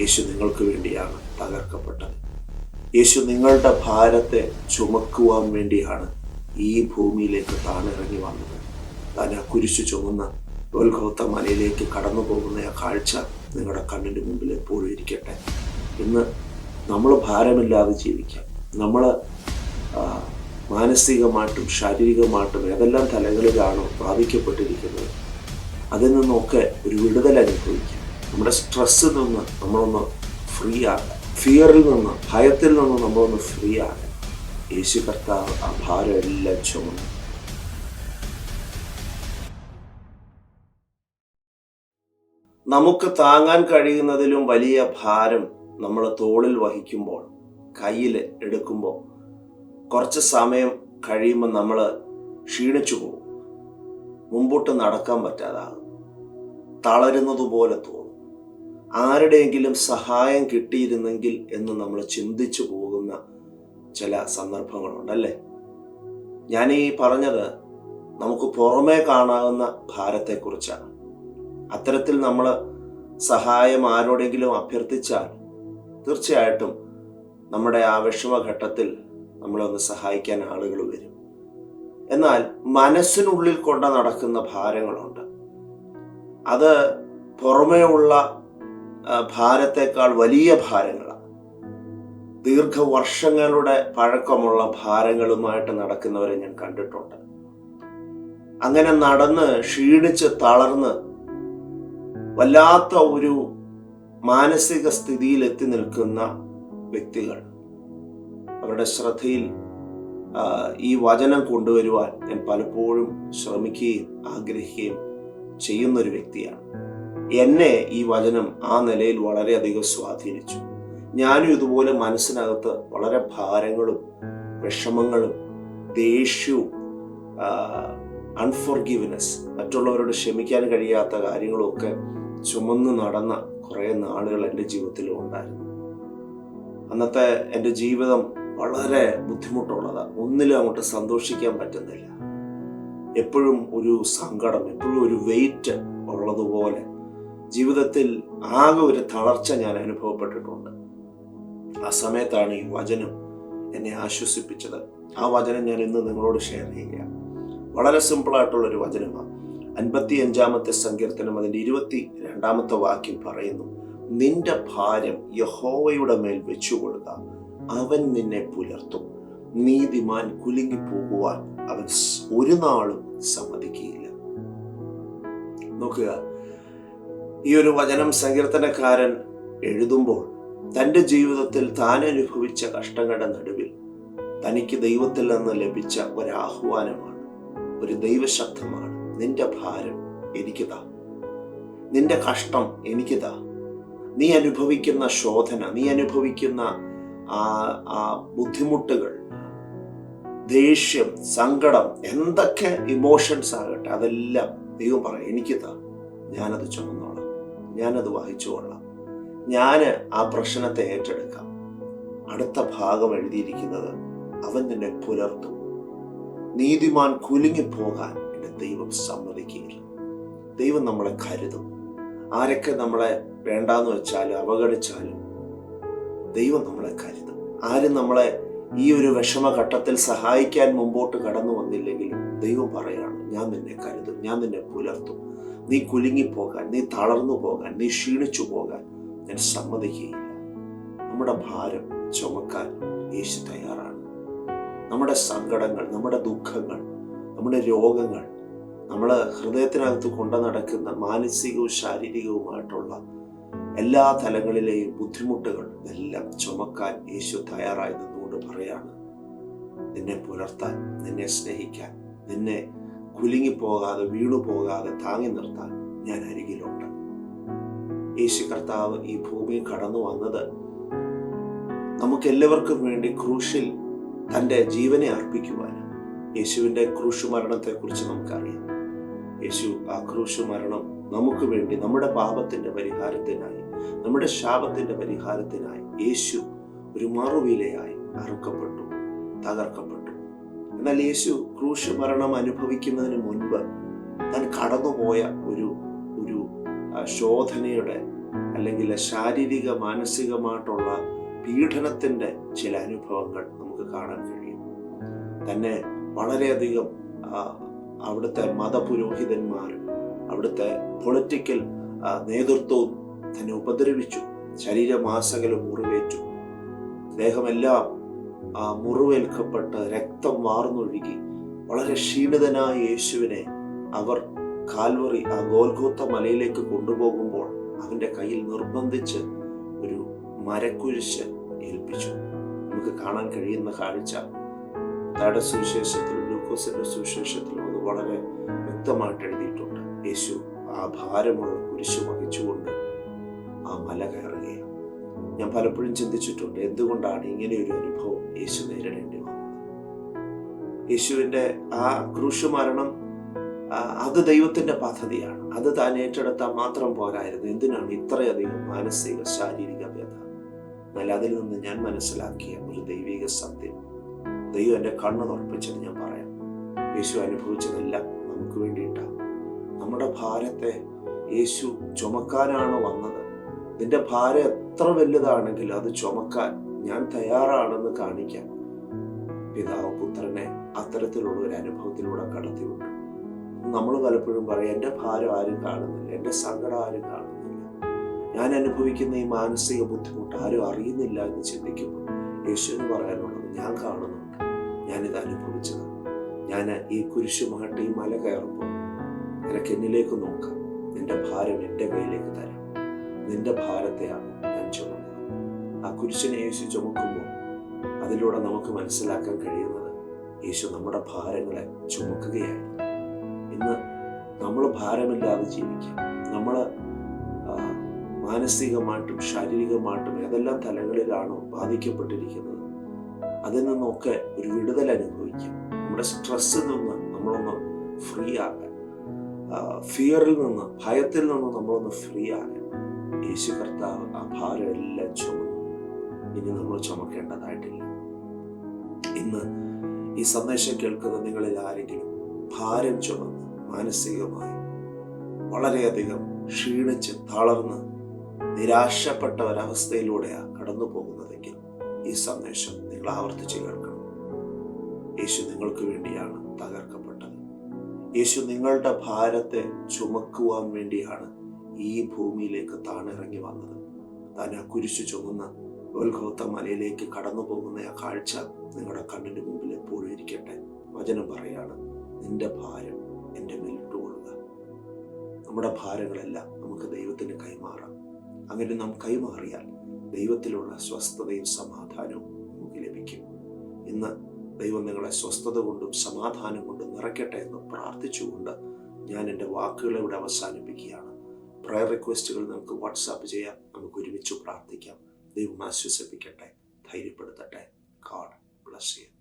യേശു നിങ്ങൾക്ക് വേണ്ടിയാണ് തകർക്കപ്പെട്ടത്. യേശു നിങ്ങളുടെ ഭാരത്തെ ചുമക്കുവാൻ വേണ്ടിയാണ് ഈ ഭൂമിയിലേക്ക് താണിറങ്ങി വന്നത്. താൻ ആ കുരിശു ചുമന്ന ഗോൽഗോത്ത മലയിലേക്ക് കടന്നു പോകുന്ന ആ കാഴ്ച നിങ്ങളുടെ കണ്ണിന്റെ മുമ്പിൽ എപ്പോഴും ഇരിക്കട്ടെ. ഇന്ന് നമ്മൾ ഭാരമില്ലാതെ ജീവിക്കാം. നമ്മൾ മാനസികമായിട്ടും ശാരീരികമായിട്ടും ഏതെല്ലാം തലങ്ങളിലാണോ ബാധിക്കപ്പെട്ടിരിക്കുന്നത് അതിൽ നിന്നൊക്കെ ഒരു വിടുതൽ അനുഭവിക്കാം. നമ്മുടെ സ്ട്രെസ്സിൽ നിന്ന് നമ്മളൊന്ന് ഫ്രീ ആകാൻ ഫിയറിൽ നിന്ന് ഭയത്തിൽ നിന്ന് നമ്മളൊന്ന് ഫ്രീ ആകാൻ യേശു കർത്താവ് ആ ഭാരം എല്ലാം ചുമന്നു. നമുക്ക് താങ്ങാൻ കഴിയുന്നതിലും വലിയ ഭാരം നമ്മൾ തോളിൽ വഹിക്കുമ്പോൾ കയ്യിൽ എടുക്കുമ്പോൾ കുറച്ച് സമയം കഴിയുമ്പോൾ നമ്മൾ ക്ഷീണിച്ചു പോകും. മുമ്പോട്ട് നടക്കാൻ പറ്റാതാകും. തളരുന്നതുപോലെ തോന്നും. ആരുടെയെങ്കിലും സഹായം കിട്ടിയിരുന്നെങ്കിൽ എന്ന് നമ്മൾ ചിന്തിച്ചു പോകുന്ന ചില സന്ദർഭങ്ങളുണ്ടല്ലേ ഞാൻ ഈ പറഞ്ഞത് നമുക്ക് പുറമേ കാണാവുന്ന ഭാരത്തെക്കുറിച്ചാണ്. അത്തരത്തിൽ നമ്മൾ സഹായം ആരോടെങ്കിലും അഭ്യർത്ഥിച്ചാൽ തീർച്ചയായിട്ടും നമ്മുടെ ആ വിഷമഘട്ടത്തിൽ നമ്മളെ ഒന്ന് സഹായിക്കാൻ ആളുകൾ വരും. എന്നാൽ മനസ്സിനുള്ളിൽ കൊണ്ട് നടക്കുന്ന ഭാരങ്ങളുണ്ട്. അത് പുറമേ ഉള്ള ഭാരത്തെക്കാൾ വലിയ ഭാരങ്ങളാണ് ദീർഘവർഷങ്ങളുടെ പഴക്കമുള്ള ഭാരങ്ങളുമായിട്ട് നടക്കുന്നവരെ ഞാൻ കണ്ടിട്ടുണ്ട്. അങ്ങനെ നടന്ന് ക്ഷീണിച്ച് തളർന്ന് വല്ലാത്ത ഒരു മാനസിക സ്ഥിതിയിൽ എത്തി നിൽക്കുന്ന വ്യക്തികൾ. അവരുടെ ശ്രദ്ധയിൽ ഈ വചനം കൊണ്ടുവരുവാൻ ഞാൻ പലപ്പോഴും ശ്രമിക്കുകയും ആഗ്രഹിക്കുകയും ചെയ്യുന്നൊരു വ്യക്തിയാണ്. എന്നെ ഈ വചനം ആ നിലയിൽ വളരെയധികം സ്വാധീനിച്ചു. ഞാനും ഇതുപോലെ മനസ്സിനകത്ത് വളരെ ഭാരങ്ങളും വിഷമങ്ങളും ദേഷ്യവും അൺഫോർഗീവ്നെസ് മറ്റുള്ളവരോട് ക്ഷമിക്കാൻ കഴിയാത്ത കാര്യങ്ങളൊക്കെ ചുമന്ന് നടന്ന കുറേ നാളുകൾ എന്റെ ജീവിതത്തിലും ഉണ്ടായിരുന്നു. അന്നത്തെ എന്റെ ജീവിതം വളരെ ബുദ്ധിമുട്ടുള്ളതാണ് ഒന്നിലും അങ്ങോട്ട് സന്തോഷിക്കാൻ പറ്റുന്നില്ല. എപ്പോഴും ഒരു സങ്കടം എപ്പോഴും ഒരു വെയിറ്റ് ഉള്ളതുപോലെ ജീവിതത്തിൽ ആകെ ഒരു തളർച്ച ഞാൻ അനുഭവപ്പെട്ടിട്ടുണ്ട്. ആ സമയത്താണ് ഈ വചനം എന്നെ ആശ്വസിപ്പിച്ചത്. ആ വചനം ഞാൻ ഇന്ന് നിങ്ങളോട് ഷെയർ ചെയ്യുകയാണ്. വളരെ സിമ്പിളായിട്ടുള്ളൊരു വചനമാണ്. അൻപത്തി അഞ്ചാമത്തെ സങ്കീർത്തനം അതിന്റെ ഇരുപത്തി രണ്ടാമത്തെ വാക്യം പറയുന്നു. നിന്റെ ഭാരം യഹോവയുടെ മേൽ വെച്ചുകൊടുക്ക അവൻ നിന്നെ പുലർത്തും. നീതിമാൻ കുലുങ്ങി പോകുവാൻ അവൻ ഒരു നാളും സമ്മതിക്കുകയില്ല. നോക്കുക ഈ ഒരു വചനം സങ്കീർത്തനക്കാരൻ എഴുതുമ്പോൾ തന്റെ ജീവിതത്തിൽ താൻ അനുഭവിച്ച കഷ്ടങ്ങളുടെ നടുവിൽ തനിക്ക് ദൈവത്തിൽ നിന്ന് ലഭിച്ച ഒരാഹ്വാനമാണ് ഒരു ദൈവശബ്ദമാണ്. നിന്റെ ഭാരം എനിക്ക് താ. നിന്റെ കഷ്ടം എനിക്ക് താ. നീ അനുഭവിക്കുന്ന ശോധന നീ അനുഭവിക്കുന്ന ആ ആ ബുദ്ധിമുട്ടുകൾ ദേഷ്യം സങ്കടം എന്തൊക്കെ ഇമോഷൻസ് ആകട്ടെ അതെല്ലാം ദൈവം പറയും എനിക്ക് താ. ഞാനത് ചുമന്നോളാം. ഞാനത് വഹിച്ചുകൊള്ളാം ഞാൻ ആ പ്രശ്നത്തെ ഏറ്റെടുക്കാം. അടുത്ത ഭാഗം എഴുതിയിരിക്കുന്നത് അവൻ നിന്നെ പുലർത്തും. നീതിമാൻ കുലുങ്ങിപ്പോകാൻ എന്റെ ദൈവം സമ്മതിക്കുകയില്ല. ദൈവം നമ്മളെ കരുതും. ആരൊക്കെ നമ്മളെ വേണ്ടാന്ന് വെച്ചാലും അവഗണിച്ചാലും ദൈവം നമ്മളെ കരുതും. ആരും നമ്മളെ ഈ ഒരു വിഷമഘട്ടത്തിൽ സഹായിക്കാൻ മുമ്പോട്ട് കടന്നു വന്നില്ലെങ്കിലും ദൈവം പറയാണ് ഞാൻ നിന്നെ കരുതും. ഞാൻ നിന്നെ പുലർത്തും. നീ കുലുങ്ങിപ്പോകാൻ നീ തളർന്നു പോകാൻ നീ ക്ഷീണിച്ചു പോകാൻ ഞാൻ സമ്മതിക്കുകയില്ല. നമ്മുടെ ഭാരം ചുമക്കാൻ യേശു തയ്യാറാണ്. നമ്മുടെ സങ്കടങ്ങൾ നമ്മുടെ ദുഃഖങ്ങൾ നമ്മുടെ രോഗങ്ങൾ നമ്മൾ ഹൃദയത്തിനകത്ത് കൊണ്ടു നടക്കുന്ന മാനസികവും ശാരീരികവുമായിട്ടുള്ള എല്ലാ തലങ്ങളിലെയും ബുദ്ധിമുട്ടുകൾ എല്ലാം ചുമക്കാൻ യേശു തയ്യാറായി നിന്നുകൊണ്ട് പറയാണ്. നിന്നെ പുലർത്താൻ നിന്നെ സ്നേഹിക്കാൻ നിന്നെ കുലുങ്ങിപ്പോകാതെ വീണു പോകാതെ താങ്ങി നിർത്താൻ ഞാൻ അരികിലുണ്ട്. യേശു കർത്താവ് ഈ ഭൂമി കടന്നു വന്നത് നമുക്കെല്ലാവർക്കും വേണ്ടി ക്രൂശിൽ തന്റെ ജീവനെ അർപ്പിക്കുവാൻ യേശുവിന്റെ ക്രൂശു മരണത്തെക്കുറിച്ച് നമുക്കറിയാം. യേശു ആ ക്രൂശു മരണം നമുക്ക് വേണ്ടി നമ്മുടെ പാപത്തിന്റെ പരിഹാരത്തിനായി നമ്മുടെ ശാപത്തിന്റെ പരിഹാരത്തിനായി യേശു ഒരു മറുവിലയായി അറുക്കപ്പെട്ടു തകർക്കപ്പെട്ടു. എന്നാൽ യേശു ക്രൂശ് മരണം അനുഭവിക്കുന്നതിന് മുൻപ് താൻ കടന്നുപോയ ഒരു ഒരു ശോധനയുടെ അല്ലെങ്കിൽ ശാരീരിക മാനസികമായിട്ടുള്ള പീഡനത്തിന്റെ ചില അനുഭവങ്ങൾ നമുക്ക് കാണാൻ കഴിയും. തന്നെ വളരെയധികം അവിടുത്തെ മതപുരോഹിതന്മാരും അവിടുത്തെ പൊളിറ്റിക്കൽ നേതൃത്വവും തന്നെ ഉപദ്രവിച്ചു. ശരീരമാസകലും മുറിവേറ്റു. ദേഹമെല്ലാം ആ, മുറിവേൽക്കപ്പെട്ട് രക്തം വാർന്നൊഴുകി വളരെ ക്ഷീണിതനായ യേശുവിനെ അവർ കാൽവറി ആ ഗോൽഗോത്ത മലയിലേക്ക് കൊണ്ടുപോകുമ്പോൾ അവന്റെ കയ്യിൽ നിർബന്ധിച്ച് ഒരു മരക്കുരിശ് ഏൽപ്പിച്ചു. നമുക്ക് കാണാൻ കഴിയുന്ന കാഴ്ച. തട സുവിശേഷത്തിലും ലൂക്കോസിന്റെ സുവിശേഷത്തിലും അത് വളരെ വ്യക്തമായിട്ട് എഴുതിയിട്ടുണ്ട്. യേശു ആ ഭാരമുള്ള കുരിശ് വഹിച്ചുകൊണ്ട് ആ മല കയറുകയാണ്. ഞാൻ പലപ്പോഴും ചിന്തിച്ചിട്ടുണ്ട് എന്തുകൊണ്ടാണ് ഇങ്ങനെ ഒരു അനുഭവം യേശു നേരിടേണ്ടി വന്നത്? യേശുവിന്റെ ആ ക്രൂശ് മരണം അത് ദൈവത്തിന്റെ പദ്ധതിയാണ്. അത് താൻ ഏറ്റെടുത്താൽ മാത്രം പോരായിരുന്നു. എന്തിനാണ് ഇത്രയധികം മാനസിക ശാരീരിക വേദന എന്നാൽ അതിൽ നിന്ന് ഞാൻ മനസ്സിലാക്കിയ ഒരു ദൈവിക സത്യം. ദൈവം എന്റെ കണ്ണ് തുറപ്പിച്ചത് ഞാൻ പറയാം. യേശു അനുഭവിച്ചതെല്ലാം നമുക്ക് വേണ്ടിയിട്ടാണ് നമ്മുടെ ഭാരത്തെ യേശു ചുമക്കാനാണ് വന്നത്. നിന്റെ ഭാരം എത്ര വലുതാണെങ്കിൽ അത് ചുമക്കാൻ ഞാൻ തയ്യാറാണെന്ന് കാണിക്കാൻ പിതാവ് പുത്രനെ അത്തരത്തിലുള്ള ഒരു അനുഭവത്തിലൂടെ കടത്തിവിട്ടു. നമ്മൾ പലപ്പോഴും പറയും എന്റെ ഭാരം ആരും കാണുന്നില്ല എന്റെ സങ്കടം ആരും കാണുന്നില്ല. ഞാൻ അനുഭവിക്കുന്ന ഈ മാനസിക ബുദ്ധിമുട്ട് ആരും അറിയുന്നില്ല എന്ന് ചിന്തിക്കുമ്പോൾ യേശുവിന് പറയാനുള്ളത് ഞാൻ കാണുന്നുണ്ട്. ഞാനിത് അനുഭവിച്ചത് ഞാൻ ഈ കുരിശുമായിട്ട് ഈ മല കയറുമ്പോൾ നിനക്ക് എന്നിലേക്ക് നോക്കാം. നിന്റെ ഭാരം എന്റെ കയ്യിലേക്ക് തരാം. നിന്റെ ഭാരത്തെയാണ് ഞാൻ ചുമന്നത്. ആ കുരിശിനെ യേശു ചുമക്കുമ്പോൾ അതിലൂടെ നമുക്ക് മനസ്സിലാക്കാൻ കഴിയുന്നത് യേശു നമ്മുടെ ഭാരങ്ങളെ ചുമക്കുകയാണ് ഇന്ന് നമ്മൾ ഭാരമില്ലാതെ ജീവിക്കാം. നമ്മൾ മാനസികമായിട്ടും ശാരീരികമായിട്ടും ഏതെല്ലാം തലങ്ങളിലാണോ ബാധിക്കപ്പെട്ടിരിക്കുന്നത് അതിൽ നിന്നൊക്കെ ഒരു വിടുതൽ അനുഭവിക്കാം. നമ്മുടെ സ്ട്രെസ്സിൽ നിന്ന് നമ്മളൊന്ന് ഫ്രീ ആകാൻ ഫിയറിൽ നിന്ന് ഭയത്തിൽ നിന്ന് നമ്മളൊന്ന് ഫ്രീ ആകാൻ. യേശു കർത്താവ് ആ ഭാരം എല്ലാം ചുമന്നു. ഇനി നമ്മൾ ചുമക്കേണ്ടതായിട്ടില്ല. ഇന്ന് ഈ സന്ദേശം കേൾക്കുന്ന നിങ്ങളിൽ ആരെങ്കിലും ഭാരം ചുമന്ന് മാനസികമായി വളരെയധികം ക്ഷീണിച്ച് തളർന്ന് നിരാശപ്പെട്ട ഒരവസ്ഥയിലൂടെയാണ് കടന്നു പോകുന്നതെങ്കിൽ ഈ സന്ദേശം നിങ്ങൾ ആവർത്തിച്ച് കേൾക്കണം. യേശു നിങ്ങൾക്ക് വേണ്ടിയാണ് തകർക്കപ്പെട്ടത്. യേശു നിങ്ങളുടെ ഭാരത്തെ ചുമക്കുവാൻ വേണ്ടിയാണ് ഈ ഭൂമിയിലേക്ക് താണിറങ്ങി വന്നത്. താൻ ആ കുരിശു ചുമന്ന് ഗോൽഗോത്ത മലയിലേക്ക് കടന്നു പോകുന്ന ആ കാഴ്ച നിങ്ങളുടെ കണ്ണിന് മുമ്പിൽ എപ്പോഴും ഇരിക്കട്ടെ. വചനം പറയാണ് നിന്റെ ഭാരം എന്റെ മേലിട്ടുകൊള്ളുക നമ്മുടെ ഭാരങ്ങളെല്ലാം നമുക്ക് ദൈവത്തിന് കൈമാറാം. അങ്ങനെ നാം കൈമാറിയാൽ ദൈവത്തിലുള്ള സ്വസ്ഥതയും സമാധാനവും നമുക്ക് ലഭിക്കും. ഇന്ന് ദൈവം നിങ്ങളെ സ്വസ്ഥത കൊണ്ടും സമാധാനം കൊണ്ടും നിറയ്ക്കട്ടെ എന്ന് പ്രാർത്ഥിച്ചുകൊണ്ട് ഞാൻ എന്റെ വാക്കുകളെ ഇവിടെ അവസാനിപ്പിക്കുകയാണ്. പ്രയർ റിക്വസ്റ്റുകൾ നമുക്ക് വാട്സാപ്പ് ചെയ്യാം. നമുക്ക് ഒരുമിച്ച് പ്രാർത്ഥിക്കാം. ദൈവം ആശ്വസിപ്പിക്കട്ടെ. ധൈര്യപ്പെടുത്തട്ടെ. God bless you